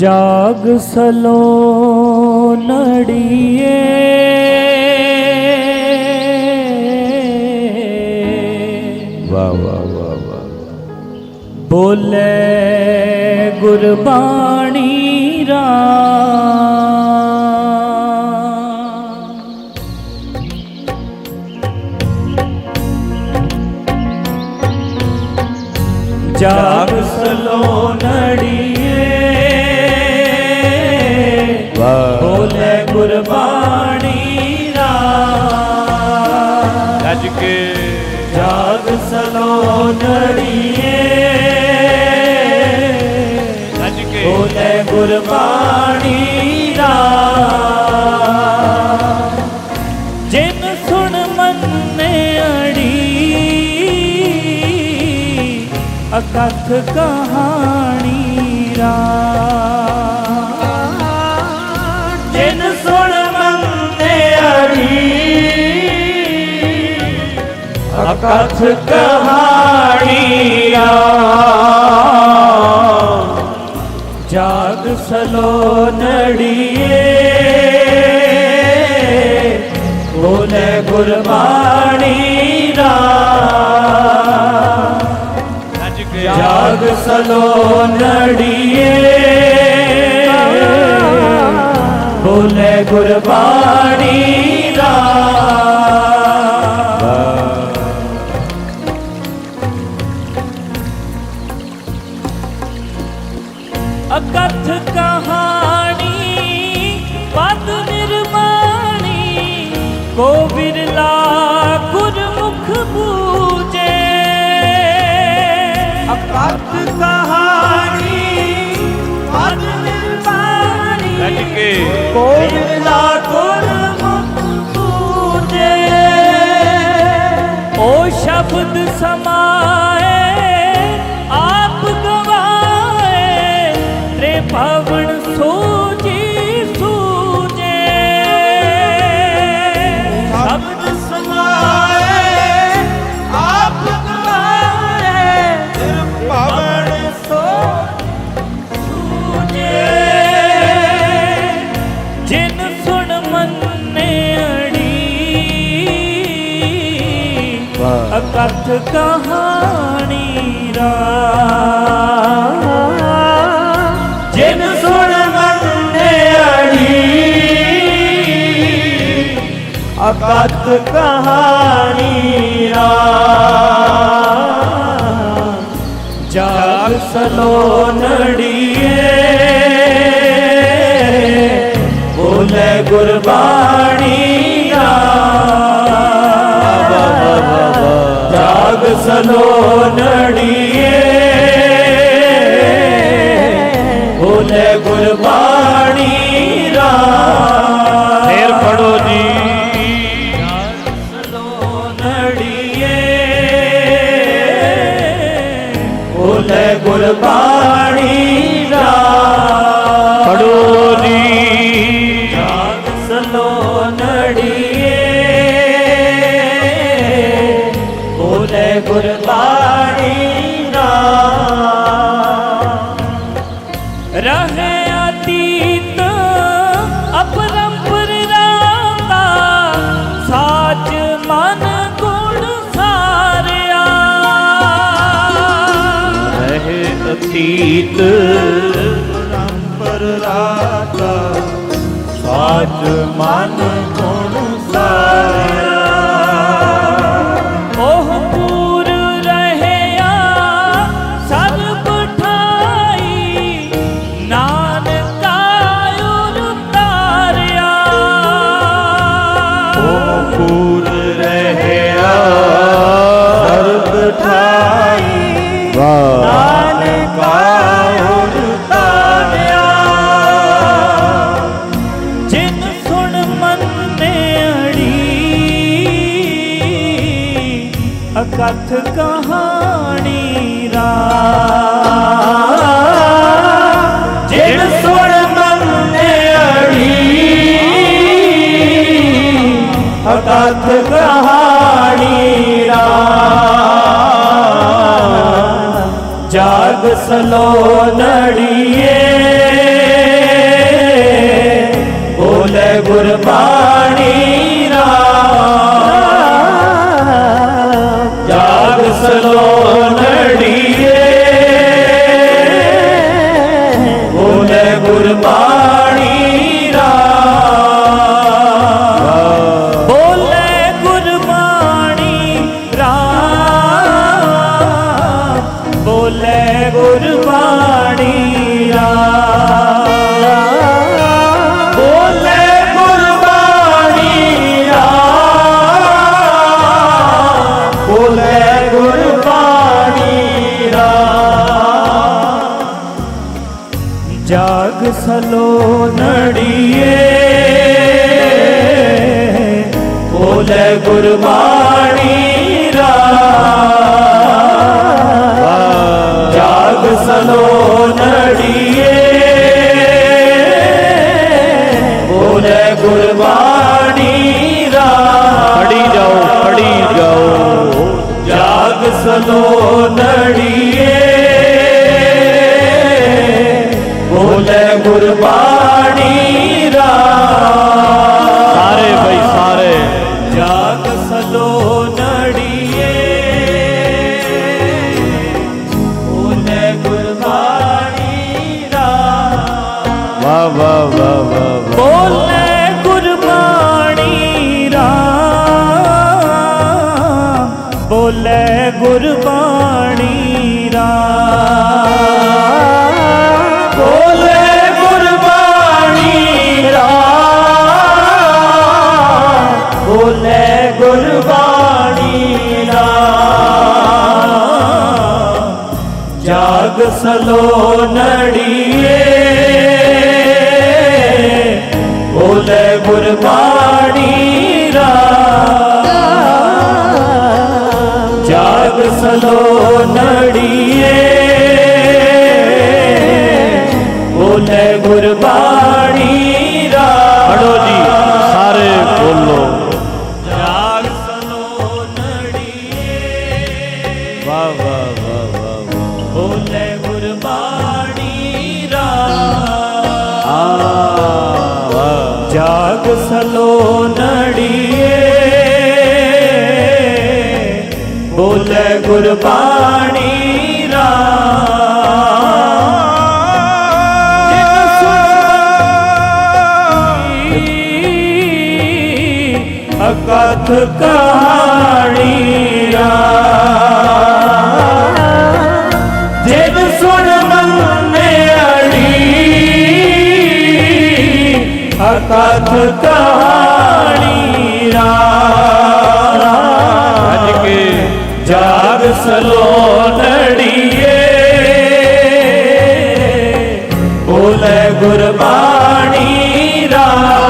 ਜਾਗ ਸਲੋ ਨੜੀਏ। ਵਾਹ ਵਾਹ ਵਾਹ ਵਾਹ। ਬੋਲੇ ਗੁਰਬਾਣੀ ਰਾ ਜਾਗ ਸਲੋ ਗੱਜ ਕੇ ਬੋਲੇ ਗੁਰਬਾਣੀ ਜਿਨ ਸੁਣ ਮੰਨੇ ਅੜੀ ਅਕਥ ਅਕਥ ਕਹਾਣੀ ਰਾ ਜਾਗ ਸਲੋ ਨੜੀਏ। ਬੋਲੇ ਗੁਰਬਾਣੀ ਰਾ ਜਾਗ ਸਲੋ ਅਕਥ ਅਕਥ ਕਹਾਣੀ ਰਾ ਜਿਨ ਸੁਣ ਮੰਨੇ ਅੜੀ ਅਕਥ ਕਹਾਣੀ ਰਾ ਜਾਗ ਸਲੋ ਨੜੀਏ, ਬੋਲੇ ਗੁਰਬਾਣੀ ਜਾਗ ਸਲੋ ਨੜੀਏ ਬੋਲੇ ਗੁਰਬਾਣੀ ਰਾ ਰਹੇ ਅਤੀਤ ਅਪਰੰਪਰ ਰਾਤਾ ਸਾਚ ਮਨ ਗੁਣ ਸਾਰਿਆ। ਰਹੇ ਅਤੀਤ ਅਕਥ ਕਹਾਣੀ ਰਾ ਸੁਣ ਮਨ ਅੜੀ ਕਹਾਣੀ ਜਾਗ ਸਲੋ ਨੜੀਏ ਬੋਲੇ ਗੁਰਬਾਣੀ ば ਗੁਰਬਾਣੀ ਰਾਮ ਜਾਗ ਸਲੋ ਨੜੀਏ। ਬੋਲੇ ਗੁਰਬਾਣੀ ਪੜੀ ਜਾਓ ਪੜੀ ਜਾਓ। ਜਾਗ ਸਲੋ ਨੜੀਏ। ਬੋਲੇ ਗੁਰਬਾਣੀ ਬੋਲੇ ਗੁਰਬਾਣੀ ਰਾਮ ਬੋਲੇ ਗੁਰਬਾਣੀ ਜਾਗ ਸਲੋ ਨੜੀਏ। ਬੋਲੇ ਗੁਰਬਾਣੀ ਰਾਮ ਜਾਗ ਸਲੋ ਨੜੀਏ ਬੋਲੇ ਗੁਰਬਾਣੀ ਪੜੋ ਜੀ ਸਾਰੇ ਬੋਲੋ ਜਾਗ ਸਲੋ ਨੜੀਏ ਵਾਹ ਵਾਹ ਵਾਹ ਵਾਹ ਵਾਹ ਬੋਲੇ ਗੁਰਬਾਣੀ ਗੁਰਬਾਣੀ ਰਾਮ ਅਕਥ ਕਹਾਣੀ ਜਾਗ ਸਲੋ ਨੜੀਏ ਬੋਲੇ ਗੁਰਬਾਣੀ ਰਾਮ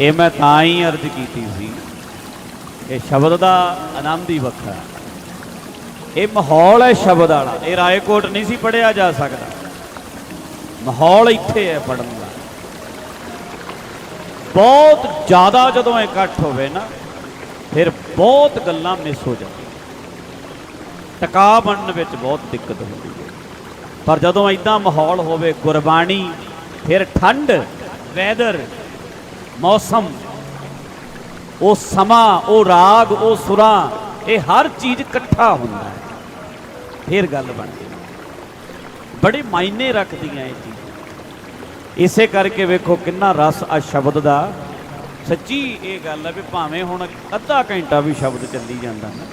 ਇਹ ਮੈਂ ਤਾਂ ਹੀ ਅਰਜ਼ ਕੀਤੀ ਸੀ ਇਹ ਸ਼ਬਦ ਦਾ ਆਨੰਦ ਹੀ ਵੱਖਰਾ ਇਹ ਮਾਹੌਲ ਹੈ ਸ਼ਬਦ ਵਾਲਾ। ਇਹ ਰਾਏਕੋਟ ਨਹੀਂ ਸੀ ਪੜਿਆ ਜਾ ਸਕਦਾ। ਮਾਹੌਲ ਇੱਥੇ ਹੈ ਪੜਨ ਦਾ। ਬਹੁਤ ਜ਼ਿਆਦਾ ਜਦੋਂ ਇਕੱਠ ਹੋਵੇ ਨਾ, ਫਿਰ ਬਹੁਤ ਗੱਲਾਂ ਮਿਸ ਹੋ ਜਾਂਦੀਆਂ। ਟਿਕਾ ਬਣਨ ਵਿੱਚ ਬਹੁਤ ਦਿੱਕਤ ਹੁੰਦੀ ਹੈ। ਪਰ ਜਦੋਂ ਇਦਾਂ ਮਾਹੌਲ ਹੋਵੇ, ਗੁਰਬਾਣੀ, ਫਿਰ ਠੰਡ ਵੈਦਰ ਮੌਸਮ। ਉਹ ਸਮਾਂ, ਉਹ ਰਾਗ, ਉਹ ਸੁਰਾਂ, ਇਹ ਹਰ ਚੀਜ਼ ਇਕੱਠਾ ਹੁੰਦਾ ਹੈ। ਫਿਰ ਗੱਲ ਬਣਦੀ ਬੜੇ ਮਾਇਨੇ ਰੱਖਦੀਆਂ ਇਹ ਚੀਜ਼ਾਂ। ਇਸੇ ਕਰਕੇ ਵੇਖੋ ਕਿੰਨਾ ਰਸ ਆ ਸ਼ਬਦ ਦਾ। ਸੱਚੀ ਇਹ ਗੱਲ ਹੈ ਵੀ ਭਾਵੇਂ ਹੁਣ ਅੱਧਾ ਘੰਟਾ ਵੀ ਸ਼ਬਦ ਚੱਲੀ ਜਾਂਦਾ ਨਾ।